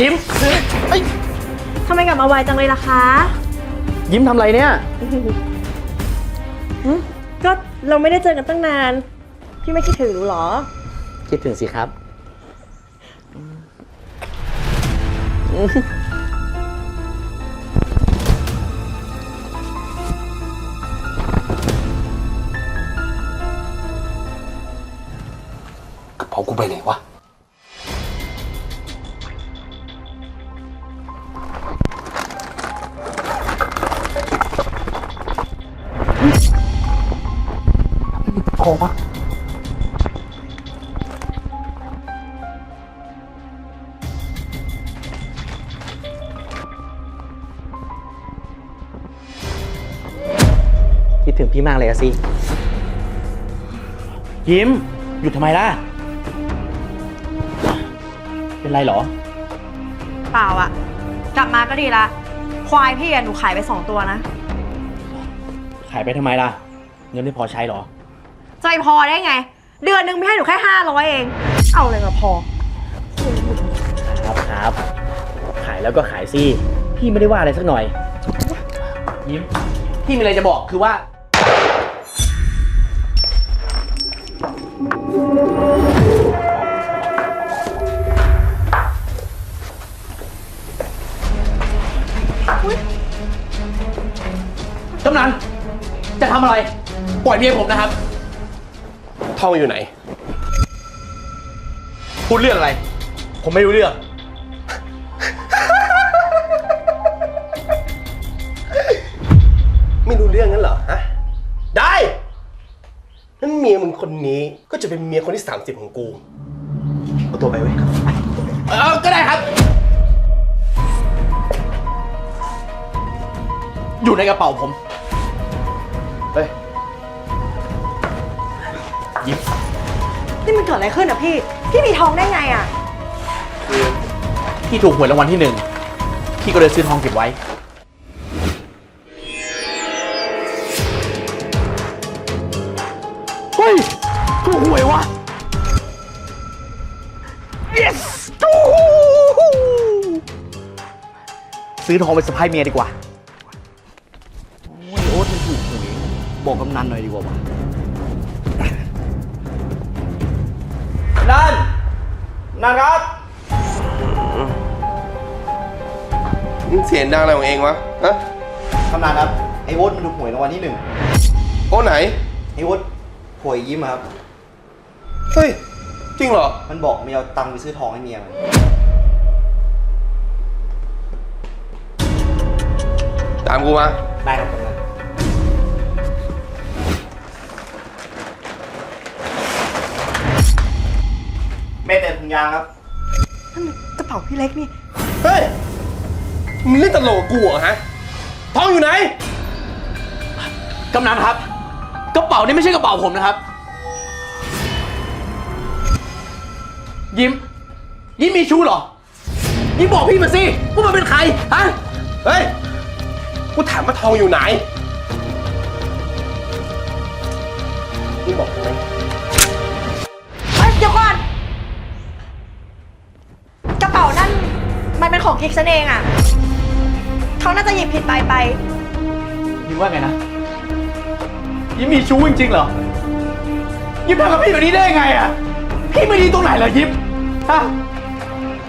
ยิ้มเอ้ยทำไมกลับมาไวจังเลยล่ะคะ ยิ้มทำไรเนี่ย ก็เราไม่ได้เจอกันตั้งนาน พี่ไม่คิดถึงหนูเหรอ คิดถึงสิครับ กระเป๋ากูไปไหนวะ โอ้วะคิดถึงพี่มากเลยอะสิยิ้ม หยุดทำไมล่ะ เป็นไรเหรอ เปล่าอะกลับมาก็ดีละ ควายพี่อะหนูขายไปสองตัวนะ ขายไปทำไมล่ะ เงินไม่พอใช้เหรอ จะไปพอได้ไง เดือนหนึงไม่ให้หนูแค่ห้าร้อยเอง เอาเลยมาพอ ครับครับ ขายแล้วก็ขายสิพี่ไม่ได้ว่าอะไรสักหน่อย ยิ้ม พี่มีอะไรจะบอกคือว่า กำนันจะทำอะไร ปล่อยเมียผมนะครับ ทองอยู่ไหน พูดเรื่องอะไร ผมไม่รู้เรื่อง ไม่รู้เรื่องนั้นเหรอฮะได้นั่นเมียมึงคนนี้ก็จะเป็นเมียคนที่ 30 ของกู เอาตัวไปไว้ยเออก็ได้ครับ อยู่ในกระเป๋าผม นี่มันเกิดอะไรขึ้นอะพี่ พี่มีทองได้ไงอะพี่ถูกหวยรางวัลที่หนึ่งพี่ก็เลยซื้อทองเก็บไว้ เฮ้ยถูกหวยวะ yes จู้ซื้อทองไปสะพายเมียดีกว่า โอ้ยโอ๊ตมันถูกหวยบอกกำนันหน่อยดีกว่าวะ นะครับ มึงเสียงดังอะไรของเองวะ ฮะกำนันครับ ไอ้โอ๊ตมันถูกหวยรางวัลที่หนึ่งโอ้ไหน ไอ้โอ๊ตหวยยิ้มอะครับ เฮ้ย จริงเหรอ มันบอกไม่เอาตังค์ไปซื้อทองให้เมียมัน ตามกูมา ได้ครับกำนัน ยางครับ นั่นมันกระเป๋าพี่เล็กนี่ เฮ้ย มึงเล่นตลกกับกูเหรอฮะทองอยู่ไหน กำนันครับ กระเป๋านี่ไม่ใช่กระเป๋าผมนะครับ ยิ้ม ยิ้มมีชู้เหรอ ยิ้มบอกพี่มาสิว่ามันเป็นใคร ฮะ เฮ้ย กูถามว่าทองอยู่ไหนนี่บอกกูไหมเอ้ยเดี๋ยวก่อน ของกิกฉันเองอะเขาน่าจะหยิบผิดใบไป ยิ้มว่าไงนะ ยิ้มมีชู้จริงๆเหรอ ยิ้มทำกับพี่แบบนี้ได้ยังไงอะ พี่ไม่ดีตรงไหนเหรอยิ้มฮะ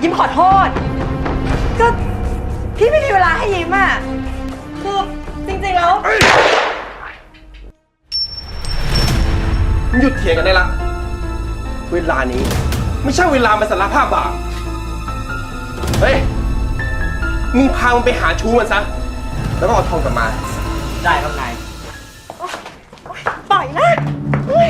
ยิ้มขอโทษ ก็พี่ไม่มีเวลาให้ยิ้มอะคือจริงๆแล้วมึงหยุดเถียงกันได้ละ เวลานี้ ไม่ใช่เวลามาสารภาพบาปเฮ้ย มึงพามันไปหาชู้มันซะ แล้วก็เอาทองกลับมา ได้ครับนาย ปล่อยนะเฮ้ย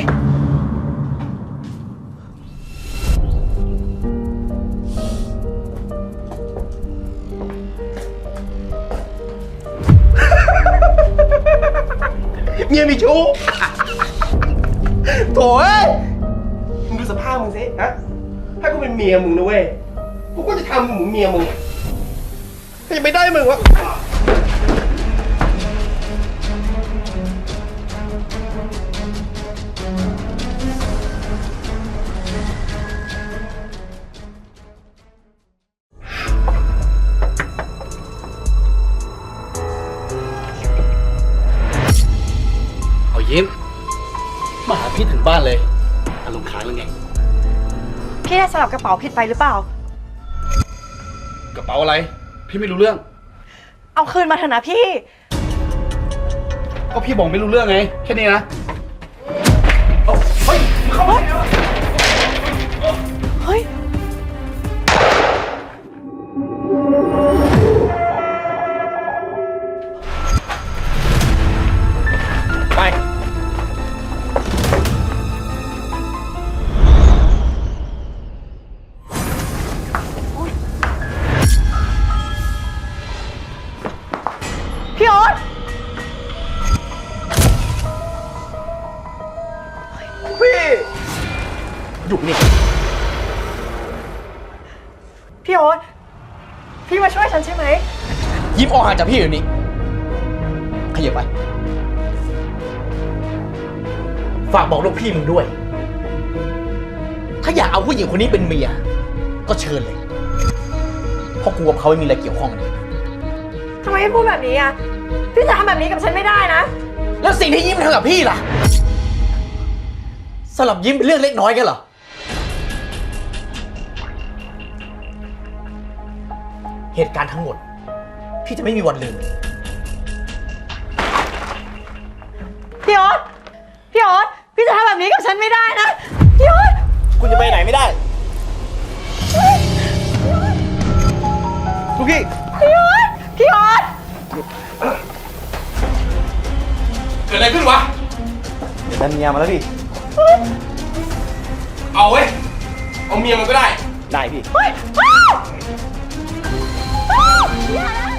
เมียมีชู้ โถ่เอ้ยมึงดูสภาพมึงสิฮะถ้ากูเป็นเมียมึงนะเว้ย กูก็จะทำเหมือนเมียมึง ยังไม่ได้มึงวะเอายิ้ม มาหาพี่ถึงบ้านเลย อารมณ์ค้างหรือไง พี่ได้สลับกระเป๋าผิดไปหรือเปล่า กระเป๋าอะไร พี่ไม่รู้เรื่อง เอาคืนมาเถอะนะพี่ ก็พี่บอกไม่รู้เรื่องไง แค่นี้นะเอ้าเฮ้ยเข้ามาได้ไงวะ พี่มาช่วยฉันใช่ไหม ยิ้มออกห่างจากพี่เดี๋ยวนี้ ขยับไป ฝากบอกลูกพี่มึงด้วย ถ้าอยากเอาผู้หญิงคนนี้เป็นเมีย ก็เชิญเลย เพราะกูกับเขาไม่มีอะไรเกี่ยวข้องกันทำไมพี่พูดแบบนี้อะ พี่จะทำแบบนี้กับฉันไม่ได้นะ แล้วสิ่งที่ยิ้มทำกับพี่ล่ะสลับยิ้มเป็นเรื่องเล็กน้อยกันเหรอ เหตุการณ์ทั้งหมด พี่จะไม่มีวันลืม พี่โอ๊ตพี่โอ๊ตพี่จะทำแบบนี้กับฉันไม่ได้นะ พี่โอ๊ตคุณจะไปไหนไม่ได้ ทุกพี่พี่โอ๊ตพี่โอ๊ตเกิดอะไรขึ้นวะ เดี๋ยวได้เมียมาแล้วพี่ เอาเว้ย เอาเมียมันก็ได้ ได้พี่ เฮ้ยเฮ้ 你来了。